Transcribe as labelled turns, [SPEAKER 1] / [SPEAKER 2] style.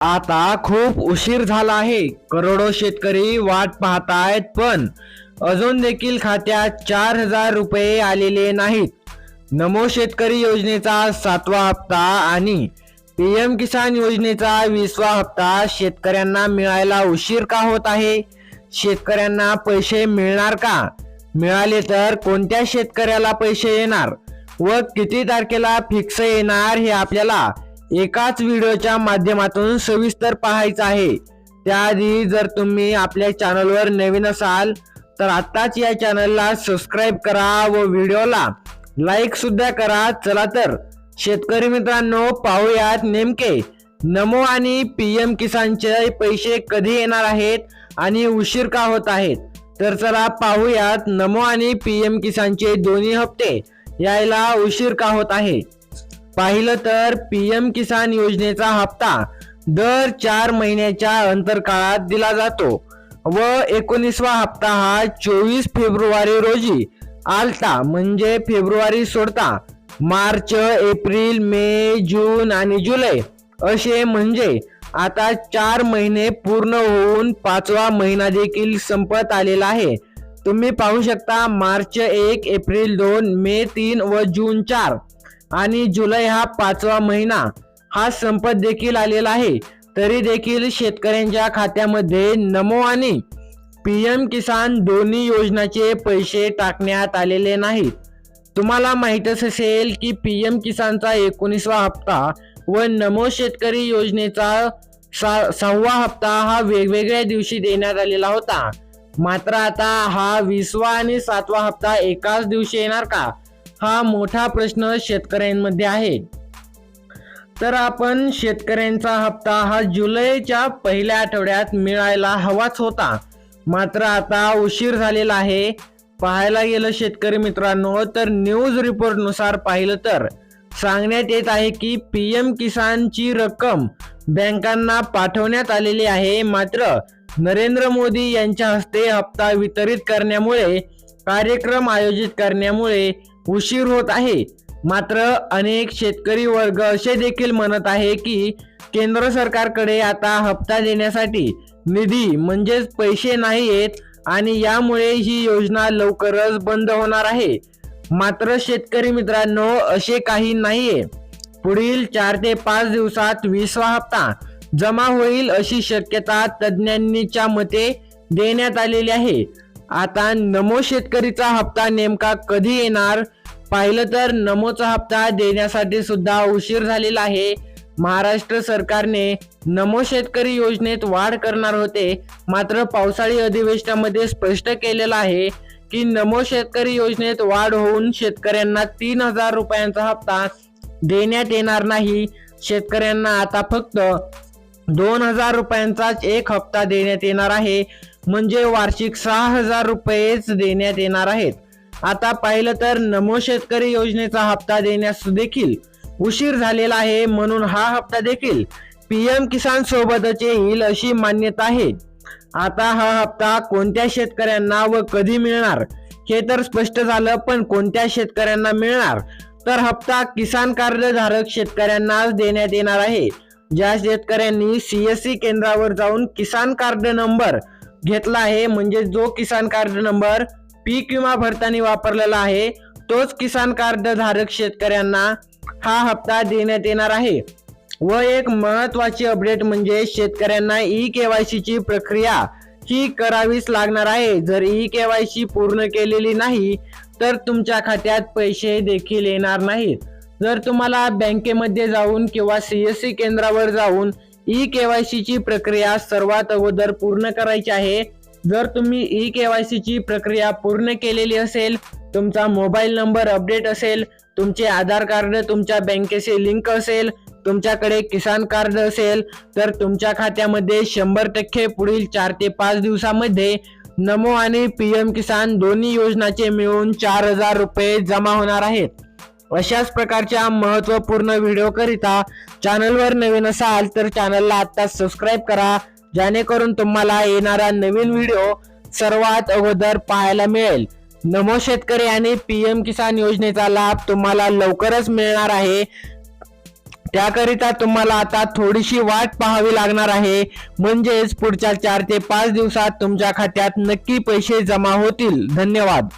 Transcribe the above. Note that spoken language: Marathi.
[SPEAKER 1] आता खूप उशीर झाला आहे. करोडो शेतकरी वाट पाहतायत पण अजून देखील खात्यात चार हजार रुपये आलेले नाहीत. नमो शेतकरी योजनेचा सातवा हप्ता आणि पी एम किसान योजनेचा वीसवा हप्ता शेतकऱ्यांना मिळायला उशीर का होत आहे? शेतकऱ्यांना पैसे मिळणार का? मिळाले तर कोणत्या शेतकऱ्याला पैसे येणार? व किती तारखेला फिक्स येणार हे आपल्याला एकाच व्हिडिओच्या माध्यमातून सविस्तर पाहायचं आहे. त्याआधी जर तुम्ही आपल्या चॅनलवर नवीन असाल तर आत्ताच या चॅनलला सबस्क्राईब करा व व्हिडिओला लाईक सुद्धा करा. चला तर शेतकरी मित्रांनो पाहूयात नेमके नमो आणि पी एम किसानचे पैसे कधी येणार आहेत आणि उशीर का होत आहेत. तर चला पाहूयात नमो आणि पी एम किसानचे दोन्ही हप्ते यायला उशीर का होत आहे. पाहिलं तर पी एम किसान योजनेचा हप्ता दर चार महिन्याच्या अंतरकाळात दिला जातो व एकोणीसवा हप्ता हा चोवीस फेब्रुवारी रोजी आलता म्हणजे फेब्रुवारी सोडता. मार्च एप्रिल मे जून आणि जुलै असे म्हणजे आता चार महिने पूर्ण होऊन पाचवा महिना देखील संपत आलेला आहे. तुम्ही पाहू शकता मार्च एक एप्रिल दोन मे तीन व जून चार. आणि जुलै हा पाचवा महिना. हा संपत देखील आलेला आहे. तरी देखील शेतकऱ्यांच्या खात्यामध्ये नमो आणि पी एम किसान दोन्ही योजनाचे पैसे टाकण्यात आलेले नाहीत. तुम्हाला माहीतच असेल की पी एम किसानचा एकोणीसवा हप्ता व नमो शेतकरी योजनेचा सा सहावा हप्ता हा वेगवेगळ्या दिवशी देण्यात आलेला होता. मात्र आता हा विसवा आणि सातवा हप्ता एकाच दिवशी येणार का? हा मोठा प्रश्न शेतकऱ्यांमध्ये आहे. तर आपण शेतकऱ्यांचा हप्ता हा जुलैच्या पहिल्या आठवड्यात मिळायला हवाच होता. मात्र आता उशीर झालेला आहे. पाहायला गेलं शेतकरी मित्रांनो तर न्यूज रिपोर्टनुसार पाहिलं तर सांगण्यात येत आहे की पी एम किसानची रक्कम बँकांना पाठवण्यात आलेली आहे. मात्र नरेंद्र मोदी यांच्या हस्ते हप्ता वितरित करण्यामुळे कार्यक्रम आयोजित करण्यामुळे उशीर होत आहे. मात्र अनेक शेतकरी वर्ग असे देखील म्हणत आहे की केंद्र सरकारकडे आता हप्ता देण्यासाठी निधी म्हणजेच पैसे नाही आहेत आणि यामुळे ही योजना लवकरच बंद होणार आहे. मात्र शेतकरी मित्रांनो असे काही नाहीये. पुढील चार ते पाच दिवसात वीसवा हप्ता जमा होईल अशी शक्यता तज्ज्ञांनीच्या मते देण्यात आलेली आहे. आता नमो शेतकरीचा हप्ता नेमका कधी येणार पाहिलं तर नमोचा हप्ता देण्यासाठी सुद्धा उशीर झालेला आहे. महाराष्ट्र सरकारने नमो शेतकरी योजनेत वाढ करणार होते. मात्र पावसाळी अधिवेशनामध्ये स्पष्ट केलेलं आहे की नमो शेतकरी योजनेत वाढ होऊन शेतकऱ्यांना तीन हजार रुपयांचा हप्ता देण्यात येणार नाही. शेतकऱ्यांना आता फक्त दोन हजार रुपयांचाच एक हप्ता देण्यात येणार आहे. म्हणजे वार्षिक सहा हजार रुपयेच देण्यात येणार आहेत. आता पाहिलं तर नमो शेतकरी योजनेचा हप्ता देण्यास देखील उशीर झालेला आहे म्हणून हा हप्ता देखील पीएम किसान सोबतच येईल अशी मान्यता आहे. आता हा हप्ता कोणत्या शेतकऱ्यांना व कधी मिळणार हे तर स्पष्ट झालं पण कोणत्या शेतकऱ्यांना मिळणार? तर हप्ता किसान कार्डधारक शेतकऱ्यांनाच देण्यात येणार आहे. ज्या शेतकऱ्यांनी सीएससी केंद्रावर जाऊन किसान कार्ड नंबर घेतला आहे म्हणजे जो किसान कार्ड नंबर पीक विमा भरताना वापरलेला आहे. तोच किसान कार्ड धारक शेतकऱ्यांना हा हप्ता देण्यात येणार आहे. व एक महत्वाची अपडेट म्हणजे शेतकऱ्यांना ई केवायसी ची प्रक्रिया ही करावीच लागणार आहे. जर ई केवायसी पूर्ण केलेली नाही तर तुमच्या खात्यात पैसे देखील येणार नाहीत. जर तुम्हाला बँकेमध्ये जाऊन किंवा सीएससी केंद्रावर जाऊन ई केवायसी ची प्रक्रिया सर्वात अगोदर पूर्ण करायची आहे जर तुम्ही ई केवायसी ची प्रक्रिया पूर्ण केलेली असेल तुमचा मोबाईल नंबर अपडेट असेल तुमचे आधार कार्ड तुमच्या बँकेचे लिंक असेल तुमच्याकडे किसान कार्ड असेल तर तुमच्या खात्यामध्ये शंभर टक्के पुढील चार ते पाच दिवसामध्ये नमो आणि पी एम किसान दोन्ही योजनाचे मिळून चार हजार रुपये जमा होणार आहेत. अशाच प्रकारच्या महत्त्वपूर्ण व्हिडिओकरिता चॅनलवर नवीन असाल तर चॅनलला आत्ताच सबस्क्राईब करा. जेणेकरून तुम्हाला येणारा नवीन व्हिडिओ सर्वात अगोदर पाहायला मिळेल. नमो शेतकरी आणि पी एम किसान योजनेचा लाभ तुम्हाला लवकरच मिळणार आहे. त्याकरिता तुम्हाला आता थोडीशी वाट पाहावी लागणार आहे. म्हणजेच पुढच्या चार ते पाच दिवसात तुमच्या खात्यात नक्की पैसे जमा होतील. धन्यवाद.